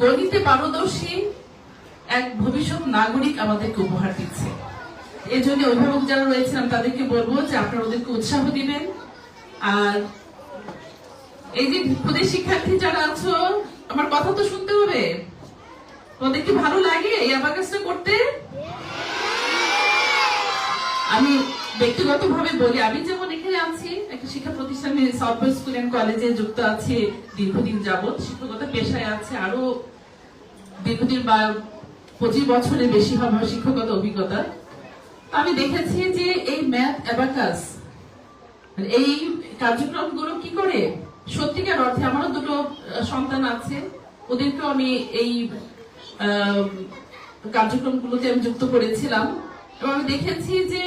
গণিতে পারদর্শী এক ভবিষ্যৎ নাগরিক আমাদেরকে উপহার দিচ্ছে। এই জন্য অভিভাবক যারা রয়েছেন তাদেরকে বলব যে আপনারা ওদেরকে উৎসাহ দিবেন। আর এই যে খুদের শিক্ষার্থী যারা আছো আমার কথা তো শুনতে হবে। ওদের কি ভালো লাগে এই অ্যাবাকাসটা করতে? আমি ব্যক্তিগত ভাবে বলি আমি যেমন এখানে আছি, একটা শিক্ষা প্রতিষ্ঠানে সাউথ স্কুল এন্ড কলেজে যুক্ত আছি দীর্ঘদিন যাবৎ। শিক্ষকতা পেশায় আছে, আরও দীর্ঘদিন বা পঁচিশ বছরের বেশি হবে শিক্ষকতা অভিজ্ঞতা। আমি দেখেছি যে এই ম্যাথ অ্যাবাকাস এই কার্যক্রমগুলো কি করে? সত্যিকার অর্থে আমারও দুটো সন্তান আছে, ওদেরকেও আমি এই কার্যক্রমগুলোতে আমি যুক্ত করেছিলাম। এবং আমি দেখেছি যে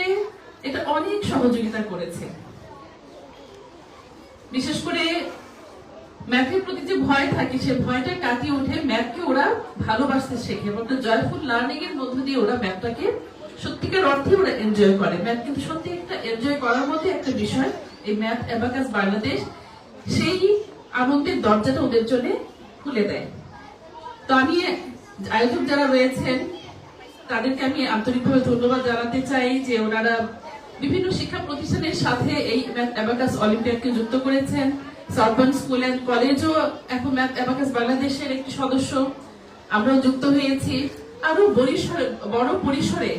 এটা অনেক সহযোগিতা করেছে। বিশেষ করে ম্যাথের প্রতি যে ভয় থাকে, সে ভয়টা কাটিয়ে উঠে ম্যাথকে ওরা ভালোবাসতে শেখে। এবং জয়ফুল লার্নিং এর মধ্য দিয়ে ওরা ম্যাথটাকে সত্যিকার অর্থে ওরা এনজয় করে। ম্যাথ কিন্তু সত্যি একটা এনজয় করার মধ্যে একটা বিষয়। এই ম্যাথ অ্যাবাকাস বাংলাদেশ সেই আনন্দের দরজাটা ওদের জন্য খুলে দেয়। তো আমি আয়োজক যারা রয়েছেন, তাদেরকে আমি আন্তরিকভাবে ধন্যবাদ জানাতে চাই যে ওনারা বিভিন্ন শিক্ষা প্রতিষ্ঠানের সাথে এই অ্যাবাকাস অলিম্পিয়াডকে যুক্ত করেছেন। সার্বন স্কুল অ্যান্ড কলেজও এখন অ্যাবাকাস বাংলাদেশের একটি সদস্য। আমরাও যুক্ত হয়েছি। আরও পরিসরে বড় পরিসরে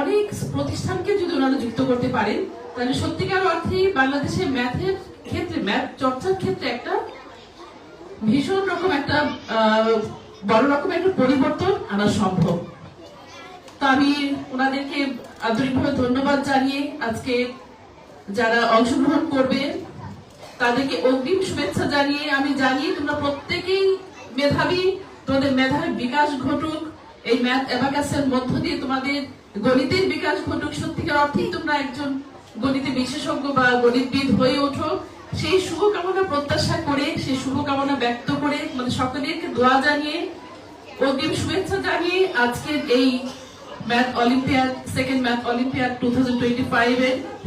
অনেক প্রতিষ্ঠানকে যদি ওনারা যুক্ত করতে পারেন, তাহলে সত্যিকার অর্থে বাংলাদেশের ম্যাথের ক্ষেত্রে, ম্যাথ চর্চার ক্ষেত্রে একটা ভীষণ রকম একটা বড় রকম একটা পরিবর্তন আনা সম্ভব। তো আমি ওনাদেরকে আন্তরিকভাবে ধন্যবাদ জানিয়ে আজকে যারা অংশগ্রহণ করবে, তাদেরকে অগ্রিম শুভেচ্ছা জানিয়ে আমি জানি তোমরা প্রত্যেকেই মেধাবী, তোমাদের মেধার বিকাশ ঘটুক। এই ম্যাথ অ্যাবাকাসের মধ্য দিয়ে তোমাদের গণিতের বিকাশ ঘটুক। সত্যিকার অর্থেই তোমরা একজন গণিতে বিশেষজ্ঞ বা গণিতবিদ হয়ে ওঠো। সেই শুভকামনা প্রত্যাশা করে, সেই শুভকামনা ব্যক্ত করে মানে সকলেরকে দোয়া জানিয়ে অগ্রিম শুভেচ্ছা জানিয়ে আজকের এই math olympiad, second math olympiad two thousand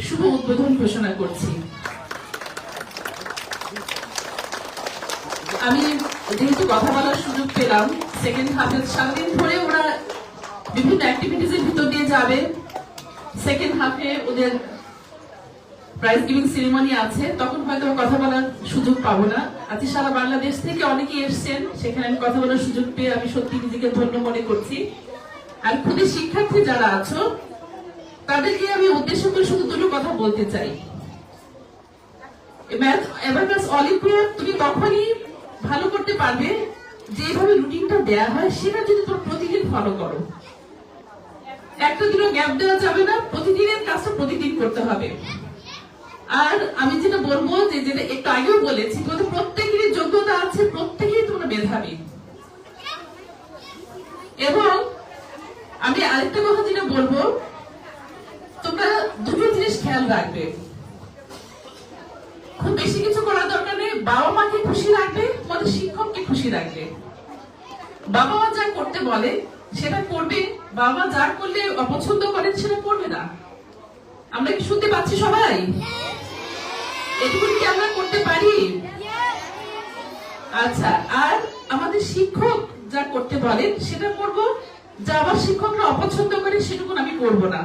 শুভ উদ্বোধন ঘোষণা করছি। আমি যেহেতু কথা বলার সুযোগ পেলাম, সেকেন্ড হাফে সারাদিন ধরে ওরা বিভিন্ন অ্যাক্টিভিটিস এর ভিতর দিয়ে যাবে। সেকেন্ড হাফে ওদের প্রাইজ গিভিং সেরিমনি আছে, তখন হয়তো কথা বলার সুযোগ পাবো না। আজকে সারা বাংলাদেশ থেকে অনেকে এসছেন, সেখানে আমি কথা বলার সুযোগ পেয়ে আমি সত্যি নিজেকে ধন্য মনে করছি। আর খুদের শিক্ষার্থী যারা আছো, তাদেরকে আমি উদ্দেশ্য করে শুধু দুটো কথা বলতে চাই। তুমি তখনই ভালো করতে পারবে যেভাবে রুটিনটা দেয়া হয়, সেটা যদি তোমরা প্রতিদিন ফলো করো। একটা দিনও গ্যাপ দেওয়া যাবে না, প্রতিদিনের কাজটা প্রতিদিন করতে হবে। আর আমি যেটা বলব যে, যেটা একটু আগেও বলেছি, তোমাদের প্রত্যেকেরই যোগ্যতা আছে, প্রত্যেকেই তোমরা মেধাবী। এবং আমি আরেকটা কথা যেটা বলব, তোমরা দুটো জিনিস খেয়াল রাখবে। খুব বেশি কিছু করার দরকার নেই, বাবা মাকে খুশি রাখবে, তোমাদের শিক্ষককে খুশি রাখবে। বাবা মা যা করতে বলে, সেটা করবে। বাবা মা যা করলে অপছন্দ করেন, সেটা করবে না। আমরা কি শুনতে পাচ্ছি সবাই? এটুকু কি আমরা করতে পারি? আচ্ছা আর আমাদের শিক্ষক যা করতে বলেন, সেটা করব। যা আমার শিক্ষকরা অপছন্দ করে সেটুকু আমি করব না।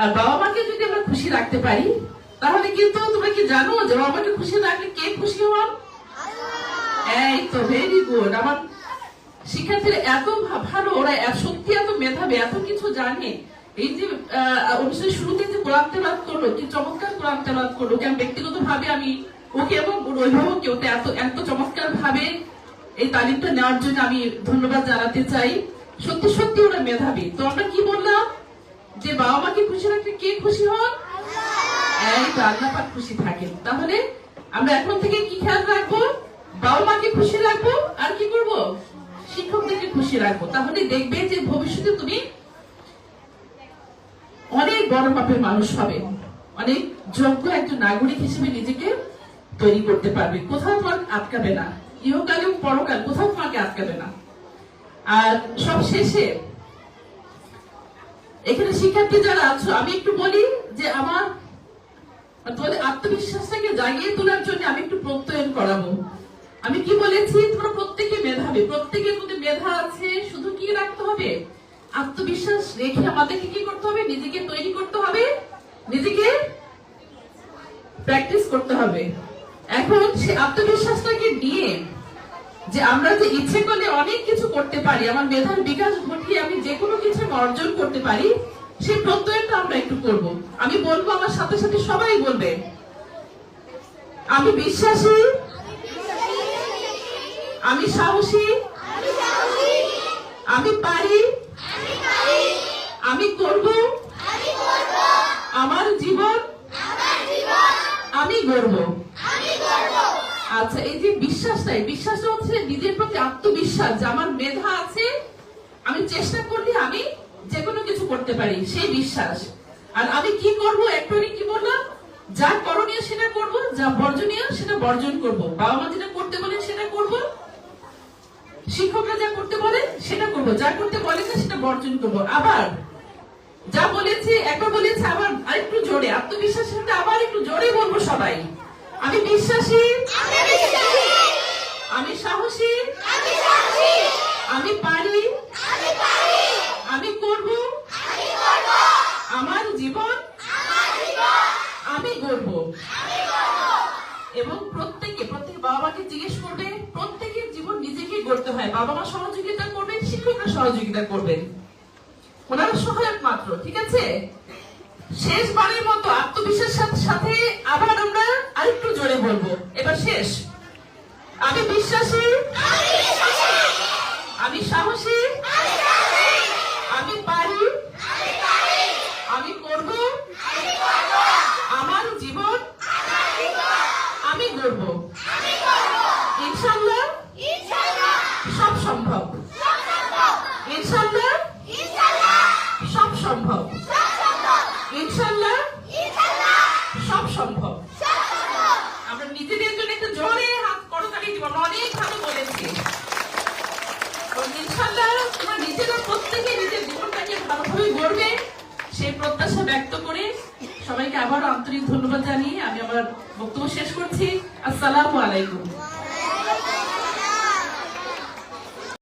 আর বাবা মাকে যদি আমরা খুশি রাখতে পারি, তাহলে কিন্তু তোমরা কি জানো যে বাবা মাকে খুশি রাখলে কে খুশি হন? এই তো ভেরি গুড আমার শিক্ষার্থীরা এত ভালো, ওরা সত্যি এত মেধাবী, এত কিছু জানে। এই যে অনুষ্ঠানের শুরুতে যে কোরআন তেলাওয়াত করল, কি চমৎকার কোরআন তেলাওয়াত করল আমি ব্যক্তিগত ভাবে আমি ওকে এবং ওর অভিভাবককে এত এত চমৎকার ভাবে এই তালিমটা নেওয়ার জন্য আমি ধন্যবাদ জানাতে চাই। সত্যি সত্যি ওরা মেধাবী। তো আমরা কি বললাম? যে বাবা মাকে খুশি রাখলে কে খুশি হন? এই তো আল্লাহ পাক খুশি থাকেন। তাহলে আমরা এখন থেকে কি খেয়াল রাখব? বাবা মাকে খুশি রাখব? আর কি করব? শিক্ষকদেরকে খুশি রাখব। তাহলে দেখবে যে ভবিষ্যতে তুমি অনেক বড় মাপের মানুষ হবে। অনেক যোগ্য একজন নাগরিক হিসেবে নিজেকে তৈরি করতে পারবে। কোথাও তোমার আটকাবে না। ইহকাল এবং পরকাল কোথাও তোমাকে আটকাবে না। আর সব শেষে এখানে শিক্ষার্থী যারা আছো, আমি একটু বলি যে আমার তোমাদের আত্মবিশ্বাসটাকে জাগিয়ে তোলার জন্য আমি একটু প্রত্যয়ন করাবো। আমি কি বলেছি? তোমরা প্রত্যেকে মেধাবী, প্রত্যেকের মধ্যে মেধা আছে, শুধু কি রাখতে হবে? আত্মবিশ্বাস রেখে আমাদেরকে কি করতে হবে? নিজেকে তৈরি করতে হবে, নিজেকে প্র্যাকটিস করতে হবে। এখন সে আত্মবিশ্বাসটাকে নিয়ে যে আমরা যে ইচ্ছে করলে অনেক কিছু করতে পারি আমার মেধার বিকাশ ঘটিয়ে আমি যে কোনো কিছু অর্জন করতে পারি সেই প্রত্যয়নটা আমরা একটু করব। আমি বলব আমার সাথে সাথে সবাই বলবে আমি বিশ্বাসী আমি সাহসী আমি পারি আমি করব আমার জীবন আমি গর্ব আচ্ছা এই যে বিশ্বাসটা এই বিশ্বাসটা হচ্ছে নিজের প্রতি আত্মবিশ্বাস যে আমার মেধা আছে, আমি চেষ্টা করলে আমি যে কোনো কিছু করতে পারি, সেই বিশ্বাস। আর আমি কি করব? একটু কি বললাম? যা করণীয় সেটা করব, যা বর্জনীয় সেটা বর্জন করব। বাবা মা যেটা করতে বলে সেটা করব, শিক্ষকরা যা করতে বলে সেটা করব, যা করতে বলে না সেটা বর্জন করব। আবার যা বলেছে, একবার বলেছে, আবার আরেকটু জোরে, আত্মবিশ্বাসের সাথে আবার একটু জোরে বলব সবাই। আমি বিশ্বাসী। আমি সাহসী। আমি পারি। আমি করব আমার জীবন। আমি গর্ব। এবং প্রত্যেকে প্রত্যেক বাবা মাকে জিজ্ঞেস করবে প্রত্যেকের জীবন নিজেকে গড়তে হয়। বাবা মা সহযোগিতা করবেন শিক্ষকরা সহযোগিতা করবেন। ওনারা সহায়ক মাত্র ঠিক আছে? শেষবারের মতো আত্মবিশ্বাসের সাথে আবার আমরা আরেকটু জোরে বলব। এবার শেষ। আমি বিশ্বাসী। আমি সাহসী। আমি পারি। আমি করব। আমার জীবন আমি গর্ব ইনশাল্লাহ সব সম্ভব। ইনশাল্লাহ সব সম্ভব ইনশাল্লাহ সব সম্ভব আমরা নিজেদের জন্য একটু জোরে হাত করতালি দিব আমরা অনেক ভালো বলেছি তো ইনশাল্লাহ নিজেরা প্রত্যেকে নিজের জীবনটাকে ভালোভাবে সেই প্রত্যাশা ব্যক্ত করে সবাইকে আবার আন্তরিক ধন্যবাদ জানিয়ে আমি আমার বক্তব্য শেষ করছি। আসসালামু আলাইকুম।